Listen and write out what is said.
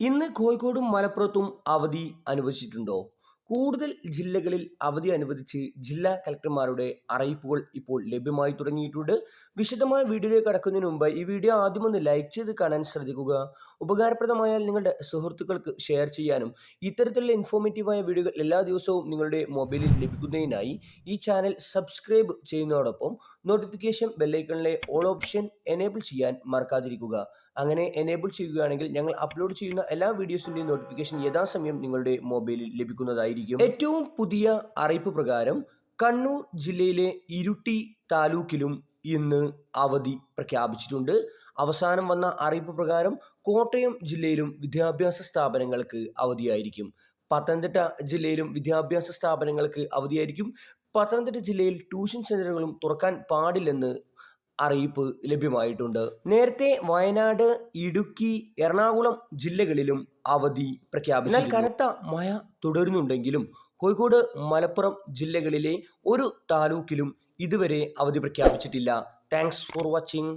ഇന്ന് കോഴിക്കോടും മലപ്പുറത്തും അവധി അനുവദിച്ചിട്ടുണ്ടോ? കൂടുതൽ ജില്ലകളിൽ അവധി അനുവദിച്ച് ജില്ലാ കലക്ടർമാരുടെ അറിയിപ്പുകൾ ഇപ്പോൾ ലഭ്യമായി തുടങ്ങിയിട്ടുണ്ട്. വിശദമായ വീഡിയോയിലേക്ക് കടക്കുന്നതിന് മുമ്പ് ഈ വീഡിയോ ആദ്യം ഒന്ന് ലൈക്ക് ചെയ്ത് കാണാൻ ശ്രദ്ധിക്കുക. ഉപകാരപ്രദമായാൽ നിങ്ങളുടെ സുഹൃത്തുക്കൾക്ക് ഷെയർ ചെയ്യാനും ഇത്തരത്തിലുള്ള ഇൻഫോർമേറ്റീവായ വീഡിയോകൾ എല്ലാ ദിവസവും നിങ്ങളുടെ മൊബൈലിൽ ലഭിക്കുന്നതിനായി ഈ ചാനൽ സബ്സ്ക്രൈബ് ചെയ്യുന്നതോടൊപ്പം നോട്ടിഫിക്കേഷൻ ബെല്ലൈക്കണിലെ ഓൾ ഓപ്ഷൻ എനേബിൾ ചെയ്യാൻ മറക്കാതിരിക്കുക. അങ്ങനെ എനേബിൾ ചെയ്യുകയാണെങ്കിൽ ഞങ്ങൾ അപ്ലോഡ് ചെയ്യുന്ന എല്ലാ വീഡിയോസിന്റെയും നോട്ടിഫിക്കേഷൻ യഥാസമയം നിങ്ങളുടെ മൊബൈലിൽ ലഭിക്കുന്നതായിരിക്കും. ഏറ്റവും പുതിയ അറിയിപ്പ് പ്രകാരം കണ്ണൂർ ജില്ലയിലെ ഇരുട്ടി താലൂക്കിലും ഇന്ന് അവധി പ്രഖ്യാപിച്ചിട്ടുണ്ട്. അവസാനം വന്ന അറിയിപ്പ് പ്രകാരം കോട്ടയം ജില്ലയിലും വിദ്യാഭ്യാസ സ്ഥാപനങ്ങൾക്ക് അവധിയായിരിക്കും. പത്തനംതിട്ട ജില്ലയിലും വിദ്യാഭ്യാസ സ്ഥാപനങ്ങൾക്ക് അവധിയായിരിക്കും. പത്തനംതിട്ട ജില്ലയിൽ ട്യൂഷൻ സെന്ററുകളും തുറക്കാൻ പാടില്ലെന്ന് അറിയിപ്പ് ലഭ്യമായിട്ടുണ്ട്. നേരത്തെ വയനാട് ഇടുക്കി എറണാകുളം ജില്ലകളിലും അവധി പ്രഖ്യാപിച്ചു എന്നാൽ കനത്ത മഴ തുടരുന്നുണ്ടെങ്കിലും കോഴിക്കോട് മലപ്പുറം ജില്ലകളിലെ ഒരു താലൂക്കിലും ഇതുവരെ അവധി പ്രഖ്യാപിച്ചിട്ടില്ല. Thanks for watching